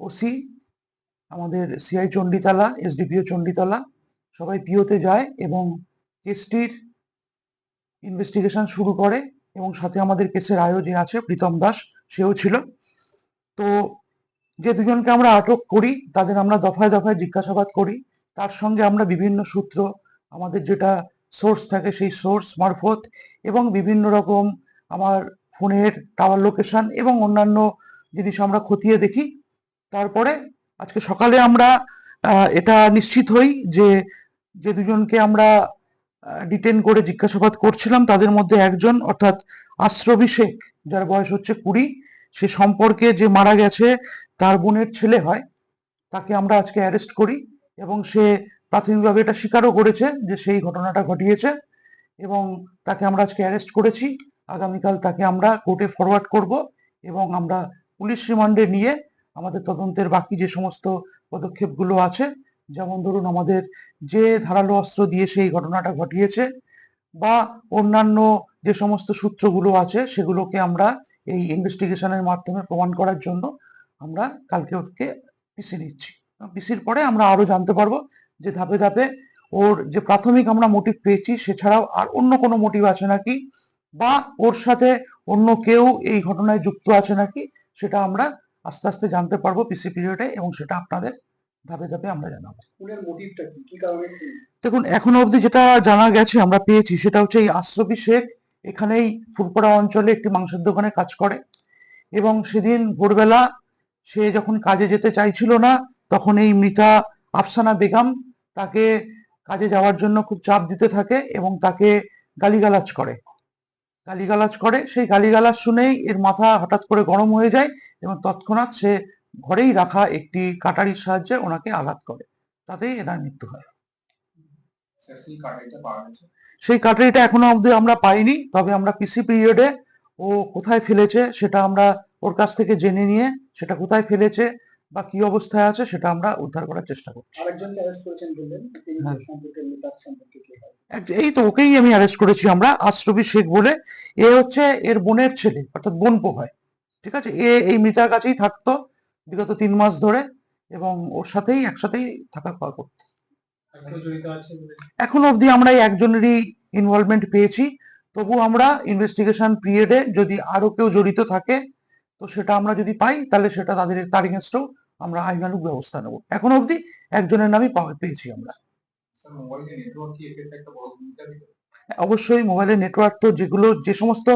OC, আমাদের CI Chanditala SDPO Chanditala, সবাই পিওতে যায় এবং কেসটির ইনভেস্টিগেশন শুরু করে এবং সাথে আমাদের কেসের আয়ো যে আছে, প্রীতম দাস, সেও ছিল। তো যে দুজনকে আমরা আটক করি, তাদের আমরা দফায় দফায় জিজ্ঞাসাবাদ করি। তার সঙ্গে আমরা বিভিন্ন সূত্র, আমাদের যেটা সোর্স থাকে সেই সোর্স মারফত এবং বিভিন্ন রকম আমার ফোনের টাওয়ার লোকেশন এবং অন্যান্য জিনিস আমরা খতিয়ে দেখি। তারপরে আজকে সকালে আমরা এটা নিশ্চিত হই যে যে দুজনকে আমরা ডিটেন করে জিজ্ঞাসাবাদ করছিলাম, তাদের মধ্যে একজন, অর্থাৎ আশ্রবি শেখ যার বয়স হচ্ছে কুড়ি, সে সম্পর্কে যে মারা গেছে, তার বোনের ছেলে হয়, তাকে আমরা আজকে অ্যারেস্ট করি এবং সে প্রাথমিকভাবে এটা স্বীকারও করেছে যে সেই ঘটনাটা ঘটিয়েছে এবং তাকে আমরা আজকে অ্যারেস্ট করেছি। আগামীকাল তাকে আমরা কোর্টে ফরওয়ার্ড করব এবং আমরা পুলিশ রিমান্ডে নিয়ে আমাদের তদন্তের বাকি যে সমস্ত পদক্ষেপগুলো আছে, যেমন ধরুন আমাদের যে ধারালো অস্ত্র দিয়ে সেই ঘটনাটা ঘটিয়েছে বা অন্যান্য যে সমস্ত সূত্রগুলো আছে, সেগুলোকে আমরা এই ইনভেস্টিগেশনের মাধ্যমে প্রমাণ করার জন্য আমরা কালকে ওকে পিসি নিচ্ছি। পিসির পরে আমরা আরও জানতে পারব যে ধাপে ধাপে ওর যে প্রাথমিক আমরা মোটিভ পেয়েছি, সেছাড়াও আর অন্য কোনো মোটিভ আছে নাকি বা ওর সাথে অন্য কেউ এই ঘটনায় যুক্ত আছে নাকি, সেটা আমরা আস্তে আস্তে জানতে পারব পিসি পিরিয়ডে এবং সেটা আপনাদের ধাপে ধাপে আমরা জানাব। খুনের মোটিভটা কি? কি কারণে দেখুন এখনও অবধি যেটা জানা গেছে আমরা পেয়েছি সেটা হচ্ছে এই আশ্রফি শেখ এখানেই ফুরপাড়া অঞ্চলে একটি মাংসের দোকানে কাজ করে এবং সেদিন ভোরবেলা সে যখন কাজে যেতে চাইছিল না তখন এই মৃতা আফসানা বেগম তাকে কাজে যাওয়ার জন্য খুব চাপ দিতে থাকে এবং তাকে গালিগালাজ করে। গালিগালাজ করে সেই গালিগালাজ শুনেই এর মাথা হঠাৎ করে গরম হয়ে যায় এবং তৎক্ষণাৎ সে ঘরেই রাখা একটি কাটারির সাহায্যে ওনাকে আঘাত করে। তাতেই এনার মৃত্যু হয়। সেই কাটারিটা এখনও অবধি আমরা পাইনি তবে আমরা পিসি পিরিয়ডে ও কোথায় ফেলেছে সেটা আমরা ওর কাছ থেকে জেনে নিয়ে সেটা কোথায় ফেলেছে বা কি অবস্থায় আছে সেটা আমরা উদ্ধার করার চেষ্টা করছি। অ্যারেস্ট করেছেন বললেন হ্যাঁ। সম্পর্কে সম্পর্কে এই তো ওকেই আমি অ্যারেস্ট করেছি আমরা, আশ্রবি শেখ বলে। এ হচ্ছে এর বোনের ছেলে, অর্থাৎ বোনপো হয় ঠিক আছে? এ এই মৃতার কাছেই থাকতো বিগত তিন মাস ধরে এবং ওর সাথেই একসাথেই থাকা খাওয়া করতো। এখন অবধি আমরা একজনেরই ইনভলভমেন্ট পেয়েছি। তবু আমরা ইনভেস্টিগেশন পিরিয়ডে যদি আরও কেউ জড়িত থাকে, তো সেটা আমরা যদি পাই, তাহলে সেটা তাদের তার আমরা আইনানুগ ব্যবস্থা নেব। এখন অবধি একজনের নামই পেয়েছি আমরা। অবশ্যই মোবাইলের নেটওয়ার্ক তো যেগুলো যে সমস্ত